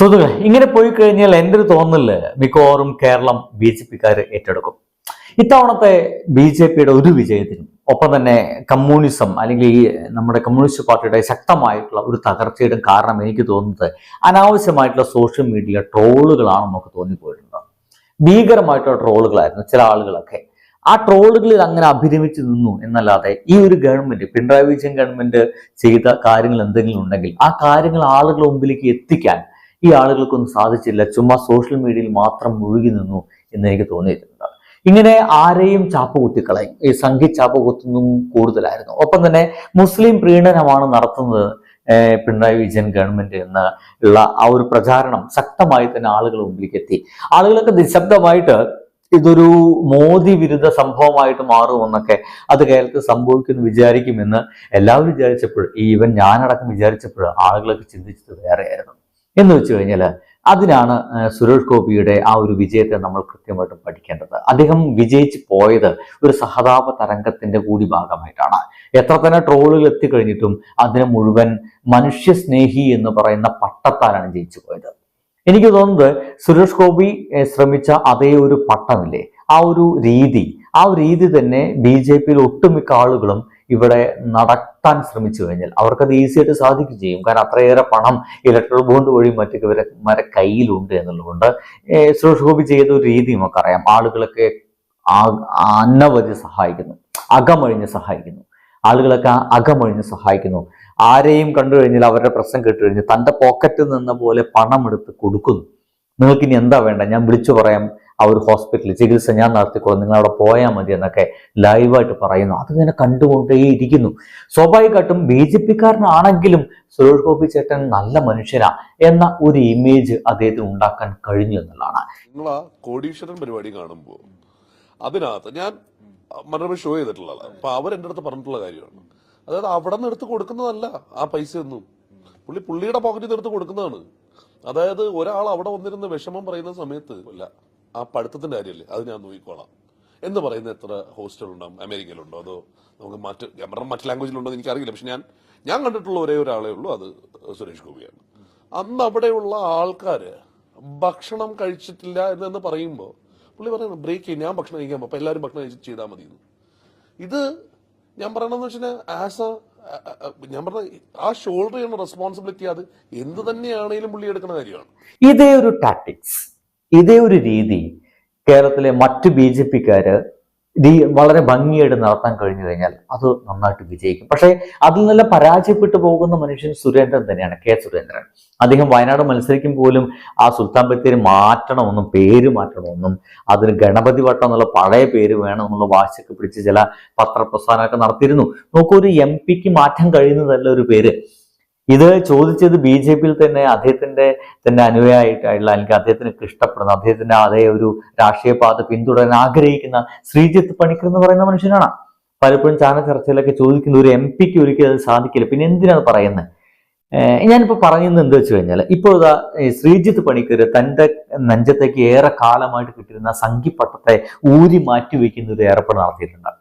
സുഹൃത്തുക്കളെ ഇങ്ങനെ പോയി കഴിഞ്ഞാൽ എന്റെ ഒരു തോന്നൽ മിക്കവാറും കേരളം ബി ജെ പിക്കാർ ഏറ്റെടുക്കും. ഇത്തവണത്തെ ബി ജെ പിയുടെ ഒരു വിജയത്തിനും ഒപ്പം തന്നെ കമ്മ്യൂണിസം അല്ലെങ്കിൽ ഈ നമ്മുടെ കമ്മ്യൂണിസ്റ്റ് പാർട്ടിയുടെ ശക്തമായിട്ടുള്ള ഒരു തകർച്ചയുടെ കാരണം എനിക്ക് തോന്നുന്നത് അനാവശ്യമായിട്ടുള്ള സോഷ്യൽ മീഡിയ ട്രോളുകളാണെന്നൊക്കെ തോന്നിപ്പോയിട്ടുണ്ട് ഭീകരമായിട്ടുള്ള ട്രോളുകളായിരുന്നു ചില ആളുകളൊക്കെ. ആ ട്രോളുകളിൽ അങ്ങനെ അഭിരമിച്ച് നിന്നു എന്നല്ലാതെ ഈ ഒരു ഗവൺമെന്റ് പിണറായി വിജയൻ ഗവൺമെന്റ് ചെയ്ത കാര്യങ്ങൾ എന്തെങ്കിലും ഉണ്ടെങ്കിൽ ആ കാര്യങ്ങൾ ആളുകളുടെ മുമ്പിലേക്ക് എത്തിക്കാൻ ഈ ആളുകൾക്കൊന്നും സാധിച്ചില്ല. ചുമ്മാ സോഷ്യൽ മീഡിയയിൽ മാത്രം മുഴുകി നിന്നു എന്ന് എനിക്ക് തോന്നിയിട്ടുണ്ട്. ഇങ്ങനെ ആരെയും ചാപ്പ് കുത്തിക്കളയും ഈ സംഘി ചാപ്പ് കുത്തുന്നതും കൂടുതലായിരുന്നു. ഒപ്പം തന്നെ മുസ്ലിം പ്രീണനമാണ് നടത്തുന്നത് പിണറായി വിജയൻ ഗവൺമെന്റ് എന്ന ഉള്ള ആ ഒരു പ്രചാരണം ശക്തമായി തന്നെ ആളുകളുടെ മുമ്പിലേക്ക് എത്തി ആളുകളൊക്കെ നിശബ്ദമായിട്ട് ഇതൊരു മോദി വിരുദ്ധ സംഭവമായിട്ട് മാറുമെന്നൊക്കെ അത് കേരളത്തിൽ സംഭവിക്കുമെന്ന് വിചാരിക്കുമെന്ന് എല്ലാവരും വിചാരിച്ചപ്പോൾ ഈവൻ ഞാനടക്കം വിചാരിച്ചപ്പോൾ ആളുകളൊക്കെ ചിന്തിച്ചത് വേറെയായിരുന്നു. എന്ന് വെച്ച് കഴിഞ്ഞാൽ അതിനാണ് സുരേഷ് ഗോപിയുടെ ആ ഒരു വിജയത്തെ നമ്മൾ കൃത്യമായിട്ടും പഠിക്കേണ്ടത്. അദ്ദേഹം വിജയിച്ച് പോയത് ഒരു സഹതാപ തരംഗത്തിന്റെ കൂടി ഭാഗമായിട്ടാണ്. എത്ര തന്നെ ട്രോളുകൾ എത്തിക്കഴിഞ്ഞിട്ടും അതിനെ മുഴുവൻ മനുഷ്യസ്നേഹി എന്ന് പറയുന്ന പട്ടത്താലാണ് ജയിച്ചു പോയത്. എനിക്ക് തോന്നുന്നത് സുരേഷ് ഗോപി ശ്രമിച്ച അതേ ഒരു പട്ടമില്ലേ? ആ ഒരു രീതി ആ ഒരു രീതി തന്നെ ബി ജെ പിയിൽ ഒട്ടുമിക്ക ആളുകളും ഇവിടെ നടത്താൻ ശ്രമിച്ചു കഴിഞ്ഞാൽ അവർക്കത് ഈസി ആയിട്ട് സാധിക്കും ചെയ്യും. കാരണം അത്രയേറെ പണം ഇലക്ട്രൽ ബോണ്ട് വഴി മറ്റൊക്കെ ഇവരെ കയ്യിലുണ്ട് എന്നുള്ളതുകൊണ്ട് ഏർ ചെയ്ത ഒരു രീതി നമുക്കറിയാം. ആളുകളൊക്കെ അന്നവധി സഹായിക്കുന്നു. അകമഴിഞ്ഞ് സഹായിക്കുന്നു. ആളുകളൊക്കെ അകമൊഴിഞ്ഞ് സഹായിക്കുന്നു. ആരെയും കണ്ടു കഴിഞ്ഞാൽ അവരുടെ പ്രശ്നം കേട്ട് കഴിഞ്ഞാൽ തന്റെ പോക്കറ്റിൽ നിന്ന പോലെ പണം എടുത്ത് കൊടുക്കുന്നു. നിങ്ങൾക്ക് ഇനി എന്താ വേണ്ട? ഞാൻ വിളിച്ചു പറയാം. ആ ഒരു ഹോസ്പിറ്റലിൽ ചികിത്സ ഞാൻ നടത്തിക്കോളാം. നിങ്ങൾ അവിടെ പോയാൽ മതി എന്നൊക്കെ ലൈവായിട്ട് പറയുന്നു. അതിങ്ങനെ കണ്ടുകൊണ്ടേ ഇരിക്കുന്നു സ്വാഭാവികമായിട്ടും ബി ജെ പിക്കാരനാണെങ്കിലും സുരേഷ് ഗോപി ചേട്ടൻ നല്ല മനുഷ്യനാ എന്ന ഒരു ഇമേജ് അദ്ദേഹത്തിന് ഉണ്ടാക്കാൻ കഴിഞ്ഞു എന്നുള്ളതാണ്. നിങ്ങൾ ആ കോടീശ്വരൻ പരിപാടി കാണുമ്പോൾ അതിനകത്ത് ഞാൻ മനോരമ ഷോ ചെയ്തിട്ടുള്ളതാണ് അപ്പൊ അവർ എന്റെ അടുത്ത് പറഞ്ഞിട്ടുള്ള കാര്യമാണ്. അതായത് അവിടെ നിന്ന് എടുത്ത് കൊടുക്കുന്നതല്ല ആ പൈസ ഒന്നും പുള്ളി പുള്ളിയുടെ പോക്കറ്റിൽ നിന്ന് എടുത്ത് കൊടുക്കുന്നതാണ്. അതായത് ഒരാൾ അവിടെ വന്നിരുന്ന വിഷമം പറയുന്ന സമയത്ത് അല്ല ആ പഠിത്തത്തിന്റെ കാര്യമല്ലേ? അത് ഞാൻ നോക്കിക്കോളാം. എന്ന് പറയുന്ന എത്ര ഹോസ്റ്റൽ ഉണ്ടാവും അമേരിക്കയിലുണ്ടോ? അതോ നമുക്ക് മറ്റ് പറഞ്ഞ മറ്റ് ലാംഗ്വേജിലുണ്ടോ എന്ന് എനിക്കറിയില്ല. പക്ഷെ ഞാൻ ഞാൻ കണ്ടിട്ടുള്ള ഒരേ ഒരാളേ ഉള്ളൂ. അത് സുരേഷ് ഗോപിയാണ്. അന്ന് അവിടെയുള്ള ആൾക്കാര് ഭക്ഷണം കഴിച്ചിട്ടില്ല എന്ന് പറയുമ്പോൾ പുള്ളി പറയുന്നത് ബ്രേക്ക് ചെയ്യും ഞാൻ ഭക്ഷണം കഴിക്കാൻ അപ്പൊ എല്ലാവരും ഭക്ഷണം കഴിച്ച് ചെയ്താൽ മതി. ഇത് ഞാൻ പറയണമെന്ന് വെച്ചാൽ ആസ് എ ഞാൻ പറഞ്ഞ ആ ഷോൾഡർ ചെയ്യുന്ന റെസ്പോൺസിബിലിറ്റി അത് എന്ത് തന്നെയാണെങ്കിലും പുള്ളി എടുക്കുന്ന കാര്യമാണ്. ഇതേ ഒരു ടാക്ടിക്സ് ഇതേ ഒരു രീതി കേരളത്തിലെ മറ്റ് ബി ജെ പിക്കാര് വളരെ ഭംഗിയായിട്ട് നടത്താൻ കഴിഞ്ഞു കഴിഞ്ഞാൽ അത് നന്നായിട്ട് വിജയിക്കും. പക്ഷേ അതിൽ നിന്നെല്ലാം പരാജയപ്പെട്ടു പോകുന്ന മനുഷ്യൻ സുരേന്ദ്രൻ തന്നെയാണ് കെ സുരേന്ദ്രൻ. അദ്ദേഹം വയനാട് മത്സരിക്കും പോലും ആ സുൽത്താൻ ബത്തേരി മാറ്റണമെന്നും പേര് മാറ്റണമെന്നും അതിന് ഗണപതി വട്ടം എന്നുള്ള പഴയ പേര് വേണമെന്നുള്ള വാശിയൊക്കെ പിടിച്ച് ചില പത്രപ്രസ്ഥാനമൊക്കെ നടത്തിയിരുന്നു. നോക്കൂ ഒരു എം പിക്ക് മാറ്റാൻ കഴിയുന്നതല്ല ഒരു പേര്. ഇത് ചോദിച്ചത് ബി ജെ പിയിൽ തന്നെ അദ്ദേഹത്തിന്റെ തന്നെ അനുയായിട്ടായിട്ടുള്ള അല്ലെങ്കിൽ അദ്ദേഹത്തിന് ഇഷ്ടപ്പെടുന്ന അദ്ദേഹത്തിന്റെ അതേ ഒരു രാഷ്ട്രീയ പാത പിന്തുടരാൻ ആഗ്രഹിക്കുന്ന ശ്രീജിത്ത് പണിക്കർ എന്ന് പറയുന്ന മനുഷ്യനാണ്. പലപ്പോഴും ചാനൽ ചർച്ചയിലൊക്കെ ചോദിക്കുന്ന ഒരു എം പിക്ക് ഒരിക്കലും അത് സാധിക്കില്ല. പിന്നെ എന്തിനാണ് പറയുന്നത്? ഞാനിപ്പോൾ ഞാനിപ്പോ പറയുന്നത് എന്താ വെച്ച് കഴിഞ്ഞാൽ ഇപ്പോൾ ഇതാ ശ്രീജിത്ത് പണിക്കർ തന്റെ നെഞ്ചത്തേക്ക് ഏറെ കാലമായിട്ട് കിട്ടിയിരുന്ന സംഘിപ്പട്ടത്തെ ഊരി മാറ്റി വെക്കുന്ന ഒരു ഏർപ്പാട് നടത്തിയിട്ടുണ്ട്.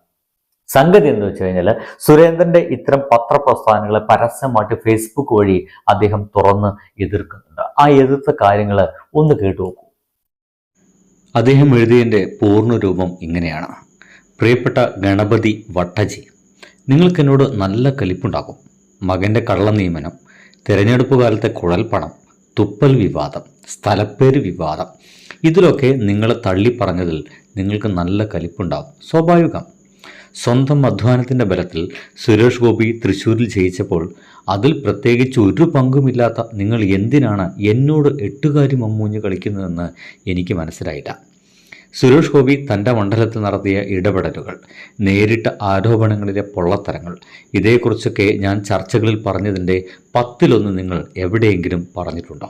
സംഗതി എന്ന് വെച്ച് കഴിഞ്ഞാൽ സുരേന്ദ്രന്റെ ഇത്തരം പത്രപ്രസ്ഥാനങ്ങളെ പരസ്യമായിട്ട് ഫേസ്ബുക്ക് വഴി അദ്ദേഹം തുറന്ന് എതിർക്കുന്നുണ്ട്. ആ എതിർത്ത കാര്യങ്ങൾ ഒന്ന് കേട്ടു നോക്കൂ. അദ്ദേഹം എഴുതിയതിന്റെ പൂർണരൂപം ഇങ്ങനെയാണ്. പ്രിയപ്പെട്ട ഗണപതി വട്ടജി നിങ്ങൾക്ക് എന്നോട് നല്ല കലിപ്പുണ്ടാകും. മകന്റെ കള്ള നിയമനം തിരഞ്ഞെടുപ്പ് കാലത്തെ കുഴൽപ്പണം തുപ്പൽ വിവാദം സ്ഥലപ്പേര് വിവാദം ഇതിലൊക്കെ നിങ്ങളെ തള്ളിപ്പറഞ്ഞതിൽ നിങ്ങൾക്ക് നല്ല കലിപ്പുണ്ടാകും. സ്വാഭാവികം. സ്വന്തം അധ്വാനത്തിന്റെ ബലത്തിൽ സുരേഷ് ഗോപി തൃശ്ശൂരിൽ ജയിച്ചപ്പോൾ അതിൽ പ്രത്യേകിച്ച് ഒരു പങ്കുമില്ലാത്ത നിങ്ങൾ എന്തിനാണ് എന്നോട് എട്ടുകാരി മമ്മൂഞ്ഞ് കളിക്കുന്നതെന്ന് എനിക്ക് മനസ്സിലായില്ല. സുരേഷ് ഗോപി തന്റെ മണ്ഡലത്തിൽ നടത്തിയ ഇടപെടലുകൾ നേരിട്ട ആരോപണങ്ങളിലെ പൊള്ളത്തരങ്ങൾ ഇതേക്കുറിച്ചൊക്കെ ഞാൻ ചർച്ചകളിൽ പറഞ്ഞതിന്റെ പത്തിലൊന്ന് നിങ്ങൾ എവിടെയെങ്കിലും പറഞ്ഞിട്ടുണ്ടോ?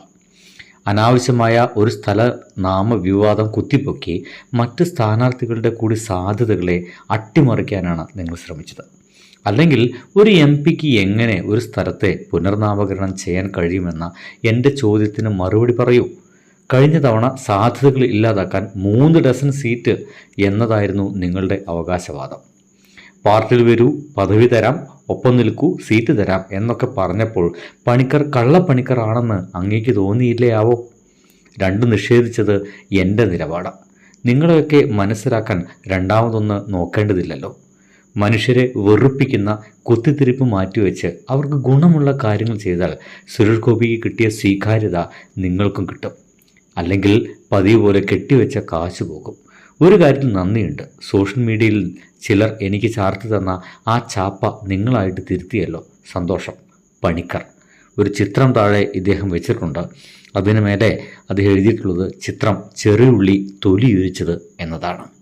അനാവശ്യമായ ഒരു സ്ഥല നാമവിവാദം കുത്തിപ്പൊക്കി മറ്റ് സ്ഥാനാർത്ഥികളുടെ കൂടി സാധ്യതകളെ അട്ടിമറിക്കാനാണ് നിങ്ങൾ ശ്രമിച്ചത്. അല്ലെങ്കിൽ ഒരു എം പിക്ക് എങ്ങനെ ഒരു സ്ഥലത്തെ പുനർനാമകരണം ചെയ്യാൻ കഴിയുമെന്ന എന്റെ ചോദ്യത്തിന് മറുപടി പറയൂ. കഴിഞ്ഞ തവണ സാധ്യതകൾ ഇല്ലാതാക്കാൻ മൂന്ന് ഡസൻ സീറ്റ് എന്നതായിരുന്നു നിങ്ങളുടെ അവകാശവാദം. പാർട്ടിയിൽ വരൂ പദവി തരാം ഒപ്പം നിൽക്കൂ സീറ്റ് തരാം എന്നൊക്കെ പറഞ്ഞപ്പോൾ പണിക്കർ കള്ളപ്പണിക്കർ ആണെന്ന് അങ്ങേക്ക് തോന്നിയില്ലേ ആവോ രണ്ട് നിഷേധിച്ചത് എന്റെ നിലപാടാണ് നിങ്ങളെയൊക്കെ മനസ്സിലാക്കാൻ രണ്ടാമതൊന്ന് നോക്കേണ്ടതില്ലല്ലോ. മനുഷ്യരെ വെറുപ്പിക്കുന്ന കുത്തിത്തിരിപ്പ് മാറ്റിവെച്ച് അവർക്ക് ഗുണമുള്ള കാര്യങ്ങൾ ചെയ്താൽ സുരേഷ് ഗോപിക്ക് കിട്ടിയ സ്വീകാര്യത നിങ്ങൾക്കും കിട്ടും. അല്ലെങ്കിൽ പതിവ് പോലെ കെട്ടിവെച്ച കാശ് പോകും. ഒരു കാര്യത്തിൽ നന്ദിയുണ്ട്. സോഷ്യൽ മീഡിയയിൽ ചിലർ എനിക്ക് ചാർത്തി തന്ന ആ ചാപ്പ നിങ്ങളായിട്ട് തിരുത്തിയല്ലോ. സന്തോഷം. പണിക്കർ. ഒരു ചിത്രം താഴെ ഇദ്ദേഹം വെച്ചിട്ടുണ്ട്. അതിനു മേലെ അദ്ദേഹം എഴുതിയിട്ടുള്ളത് ചിത്രം ചെറിയുള്ളി തൊലിയൊഴിച്ചത് എന്നതാണ്.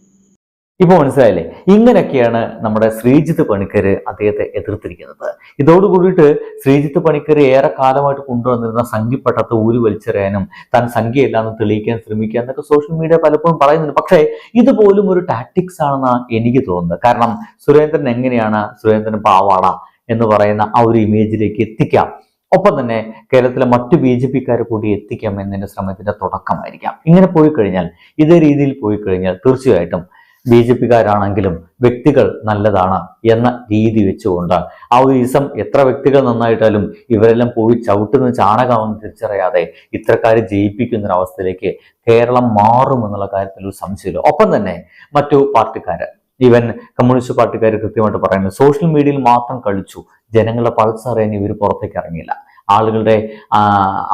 ഇപ്പൊ മനസ്സിലായില്ലേ? ഇങ്ങനെയൊക്കെയാണ് നമ്മുടെ ശ്രീജിത്ത് പണിക്കർ അദ്ദേഹത്തെ എതിർത്തിരിക്കുന്നത്. ഇതോടുകൂടിയിട്ട് ശ്രീജിത്ത് പണിക്കർ ഏറെ കാലമായിട്ട് കൊണ്ടുവന്നിരുന്ന സംഖ്യപ്പെട്ടത്ത് ഊരി വലിച്ചെറിയാനും താൻ സംഖ്യയില്ലാന്ന് തെളിയിക്കാൻ ശ്രമിക്കുക എന്നൊക്കെ സോഷ്യൽ മീഡിയ പലപ്പോഴും പറയുന്നുണ്ട്. പക്ഷേ ഇതുപോലും ഒരു ടാക്ടിക്സ് ആണെന്നാണ് എനിക്ക് തോന്നുന്നത്. കാരണം സുരേന്ദ്രൻ എങ്ങനെയാണ് സുരേന്ദ്രൻ പാവാട എന്ന് പറയുന്ന ആ ഒരു ഇമേജിലേക്ക് എത്തിക്കാം. ഒപ്പം തന്നെ കേരളത്തിലെ മറ്റു ബി ജെ പിക്കാരെ കൂടി എത്തിക്കാം എന്നതിന്റെ ശ്രമത്തിന്റെ തുടക്കമായിരിക്കാം. ഇങ്ങനെ പോയി കഴിഞ്ഞാൽ ഇതേ രീതിയിൽ പോയി കഴിഞ്ഞാൽ തീർച്ചയായിട്ടും ബി ജെ പിക്കാരാണെങ്കിലും വ്യക്തികൾ നല്ലതാണ് എന്ന രീതി വെച്ചുകൊണ്ട് ആ ഒരു ഇസം എത്ര വ്യക്തികൾ നന്നായിട്ടാലും ഇവരെല്ലാം പോയി ചവിട്ടുന്ന ചാണകമെന്ന് തിരിച്ചറിയാതെ ഇത്രക്കാര് ജയിപ്പിക്കുന്ന അവസ്ഥയിലേക്ക് കേരളം മാറുമെന്നുള്ള കാര്യത്തിൽ ഒരു സംശയമില്ല. ഒപ്പം തന്നെ മറ്റു പാർട്ടിക്കാര് ഈവൻ കമ്മ്യൂണിസ്റ്റ് പാർട്ടിക്കാർ കൃത്യമായിട്ട് പറയുന്നത് സോഷ്യൽ മീഡിയയിൽ മാത്രം കളിച്ചു ജനങ്ങളുടെ പൾസ് അറിയാൻ ഇവർ പുറത്തേക്ക് ഇറങ്ങിയില്ല. ആളുകളുടെ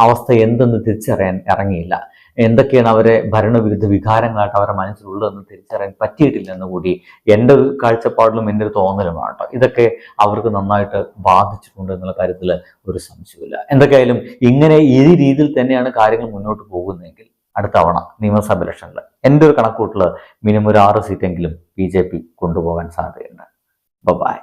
അവസ്ഥ എന്തെന്ന് തിരിച്ചറിയാൻ ഇറങ്ങിയില്ല. എന്തൊക്കെയാണ് അവരെ ഭരണവിരുദ്ധ വികാരങ്ങളായിട്ട് അവരുടെ മനസ്സിലുള്ളതെന്ന് തിരിച്ചറിയാൻ പറ്റിയിട്ടില്ലെന്ന് കൂടി എന്റെ ഒരു കാഴ്ചപ്പാടിലും എന്റെ ഒരു തോന്നലുമാണ് കേട്ടോ ഇതൊക്കെ അവർക്ക് നന്നായിട്ട് ബാധിച്ചിട്ടുണ്ട് എന്നുള്ള കാര്യത്തിൽ ഒരു സംശയമില്ല എന്തൊക്കെയായാലും ഇങ്ങനെ ഈ രീതിയിൽ തന്നെയാണ് കാര്യങ്ങൾ മുന്നോട്ട് പോകുന്നതെങ്കിൽ അടുത്ത തവണ നിയമസഭ ഇലക്ഷനിൽ എന്റെ ഒരു കണക്കൂട്ടിൽ മിനിമം ഒരു ആറ് സീറ്റെങ്കിലും ബി ജെ പി കൊണ്ടുപോകാൻ സാധ്യതയുണ്ട്. ബൈ